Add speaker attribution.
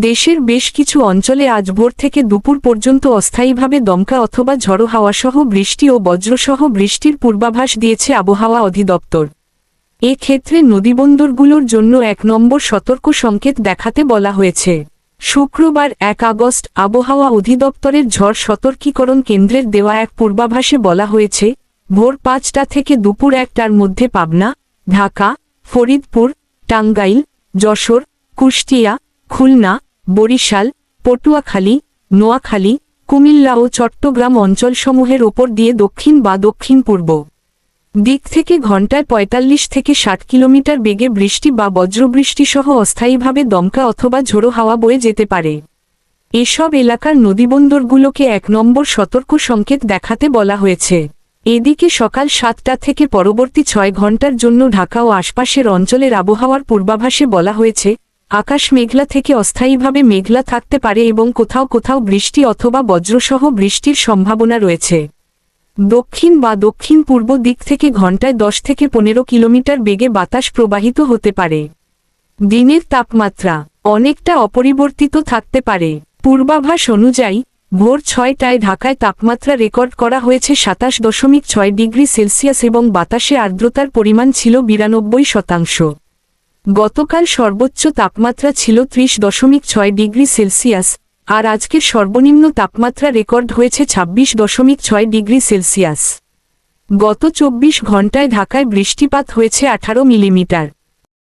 Speaker 1: দেশের বেশ কিছু অঞ্চলে আজ ভোর থেকে দুপুর পর্যন্ত অস্থায়ীভাবে দমকা অথবা ঝড়ো হাওয়াসহ বৃষ্টি ও বজ্রসহ বৃষ্টির পূর্বাভাস দিয়েছে আবহাওয়া অধিদপ্তর। এ ক্ষেত্রে নদীবন্দরগুলোর জন্য এক নম্বর সতর্ক সংকেত দেখাতে বলা হয়েছে। শুক্রবার এক আগস্ট আবহাওয়া অধিদপ্তরের ঝড় সতর্কীকরণ কেন্দ্রের দেওয়া এক পূর্বাভাসে বলা হয়েছে, ভোর পাঁচটা থেকে দুপুর একটার মধ্যে পাবনা, ঢাকা, ফরিদপুর, টাঙ্গাইল, যশোর, কুষ্টিয়া খুলনা, বরিশাল, পটুয়াখালী, নোয়াখালী, কুমিল্লা ও চট্টগ্রাম অঞ্চলসমূহের ওপর দিয়ে দক্ষিণ বা দক্ষিণ পূর্ব দিক থেকে ঘন্টায় ৪৫ থেকে ষাট কিলোমিটার বেগে বৃষ্টি বা বজ্রবৃষ্টি সহ অস্থায়ীভাবে দমকা অথবা ঝোড়ো হাওয়া বয়ে যেতে পারে। এসব এলাকার নদীবন্দরগুলোকে এক নম্বর সতর্ক সংকেত দেখাতে বলা হয়েছে। এদিকে সকাল সাতটা থেকে পরবর্তী ছয় ঘণ্টার জন্য ঢাকা ও আশপাশের অঞ্চলের আবহাওয়ার পূর্বাভাসে বলা হয়েছে আকাশ মেঘলা থেকে অস্থায়ীভাবে মেঘলা থাকতে পারে এবং কোথাও কোথাও বৃষ্টি অথবা বজ্রসহ বৃষ্টির সম্ভাবনা রয়েছে। দক্ষিণ বা দক্ষিণ পূর্ব দিক থেকে ঘন্টায় দশ থেকে পনেরো কিলোমিটার বেগে বাতাস প্রবাহিত হতে পারে। দিনের তাপমাত্রা অনেকটা অপরিবর্তিত থাকতে পারে। পূর্বাভাস অনুযায়ী, ভোর ছয়টায় ঢাকায় তাপমাত্রা রেকর্ড করা হয়েছে সাতাশ দশমিক ছয় ডিগ্রি সেলসিয়াস এবং বাতাসে আর্দ্রতার পরিমাণ ছিল বিরানব্বই শতাংশ। গতকাল সর্বোচ্চ তাপমাত্রা ছিল ত্রিশ দশমিক ছয় ডিগ্রি সেলসিয়াস, আর আজকের সর্বনিম্ন তাপমাত্রা রেকর্ড হয়েছে ২৬ দশমিক ছয় ডিগ্রি সেলসিয়াস। গত চব্বিশ ঘন্টায় ঢাকায় বৃষ্টিপাত হয়েছে আঠারো মিলিমিটার।